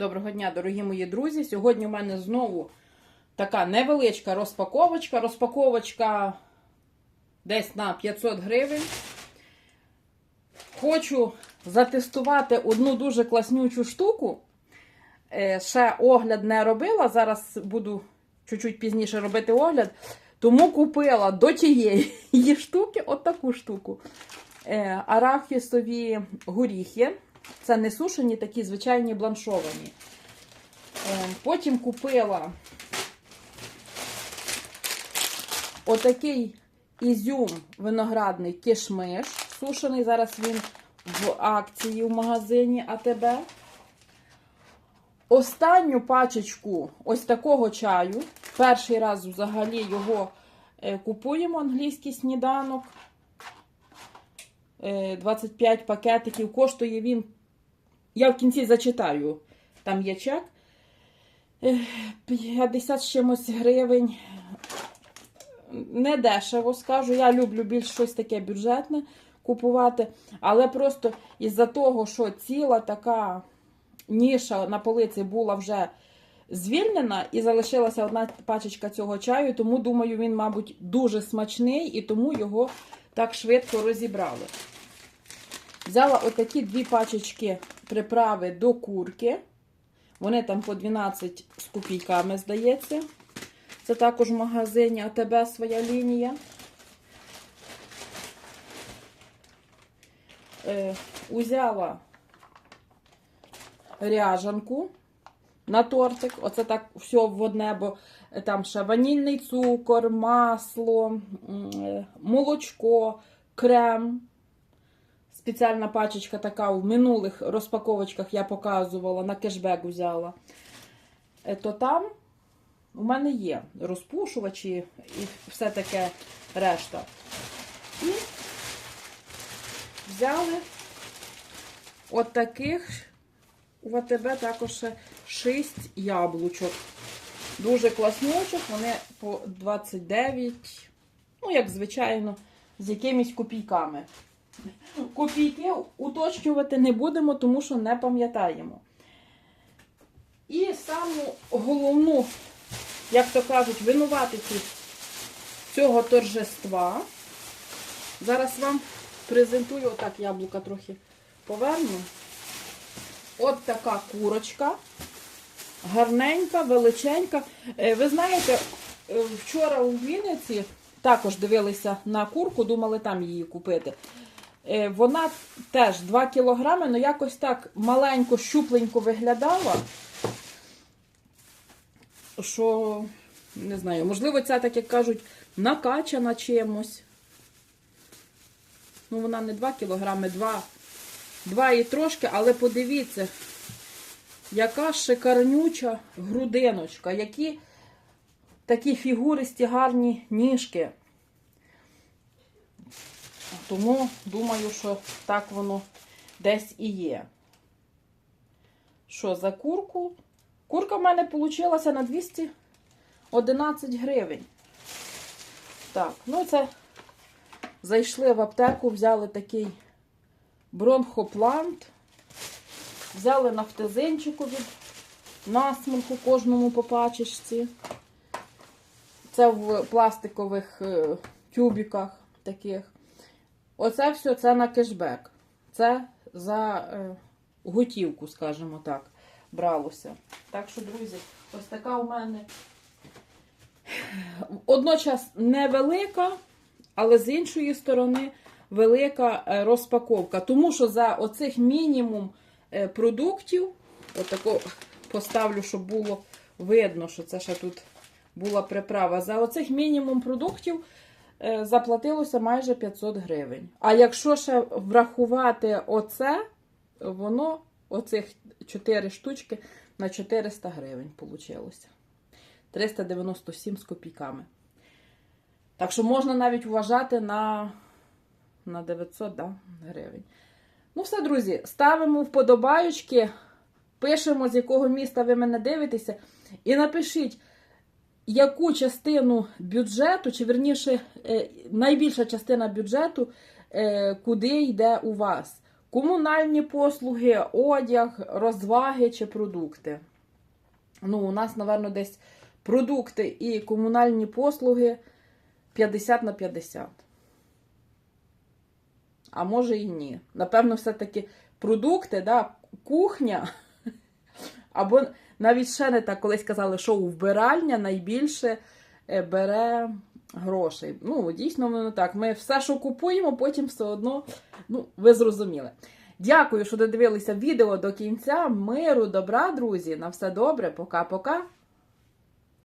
Доброго дня, дорогі мої друзі. Сьогодні у мене знову така невеличка розпаковочка. Розпаковочка десь на 500 гривень. Хочу затестувати одну дуже класнючу штуку. Е, Ще огляд не робила. Зараз буду чуть-чуть пізніше робити огляд. Тому купила до тієї штуки отаку штуку. Е, Арахісові горіхи. Це не сушені, такі звичайні бланшовані. Е, Потім купила отакий ізюм виноградний кишмиш. Сушений. Зараз він в акції в магазині АТБ. Останню пачечку ось такого чаю. Перший раз взагалі його е, купуємо англійський сніданок. Е, 25 пакетиків. Коштує він. Я в кінці зачитаю. Там є чек. Е, 50 з чимось гривень. Не дешево скажу. Я люблю більш щось таке бюджетне купувати. Але просто із-за того, що ціла така ніша на полиці була вже звільнена і залишилася одна пачечка цього чаю, тому думаю, він, мабуть, дуже смачний і тому його так швидко розібрали. Взяла отакі дві пачечки приправи до курки. Вони там по 12 з копійками, здається. Це також в магазині АТБ своя лінія. Е, узяла ряжанку на тортик. Оце так все в одне, бо там ще ванільний цукор, масло, е, молочко, крем. Спеціальна пачечка така в минулих розпаковочках я показувала, на кешбек взяла. Е, То там у мене є розпушувачі і все таке решта. І взяли от таких у АТБ також 6 яблучок. Дуже класнючок, вони по 29, ну, як звичайно, з якимись копійками. Копійки уточнювати не будемо, тому що не пам'ятаємо. І саму головну, як то кажуть, винуватицю цього торжества. Зараз вам презентую, отак яблука трохи поверну. От така курочка. Гарненька, величенька. Е, Ви знаєте, е, вчора у Вінниці також дивилися на курку, думали там її купити. Е, Вона теж 2 кілограми, але якось так маленько, щупленько виглядала. Що, не знаю, можливо, ця, так як кажуть, накачана чимось. Ну, вона не 2 кілограми, 2, 2 і трошки, але подивіться, яка шикарнюча грудиночка, які такі фігуристі гарні ніжки. Тому думаю, що так воно десь і є. Що за курку? Курка в мене вийшла на 211 гривень. Так, ну це зайшли в аптеку, взяли такий бронхоплант, взяли нафтазинчику від насморку кожному по пачечці. Це в пластикових е, тюбіках таких. Оце все це на кешбек. Це за е, готівку, скажімо так, бралося. Так що, друзі, ось така у мене одночас невелика, але з іншої сторони велика е, розпаковка. Тому що за оцих мінімум е, продуктів, отако поставлю, щоб було видно, що це ще тут була приправа. За оцих мінімум продуктів заплатилося майже 500 гривень. А якщо ще врахувати оце, воно, оцих 4 штучки на 400 гривень вийшло. 397 з копійками. Так що можна навіть вважати на, на 900 да, гривень. Ну, все, друзі, ставимо вподобаючки, пишемо, з якого міста ви мене дивитеся, і напишіть, яку частину бюджету, чи верніше, е, найбільша частина бюджету, е, куди йде у вас. комунальні послуги, одяг, розваги чи продукти. Ну, у нас, напевно, десь продукти і комунальні послуги 50 на 50. А може і ні. Напевно, все-таки продукти, да, кухня. Або навіть ще не так колись казали, що вбиральня найбільше е, бере грошей. Ну, дійсно, воно так. Ми все, що купуємо, потім все одно, ну, ви зрозуміли. Дякую, що додивилися відео до кінця. Миру, добра, друзі. На все добре. Пока-пока.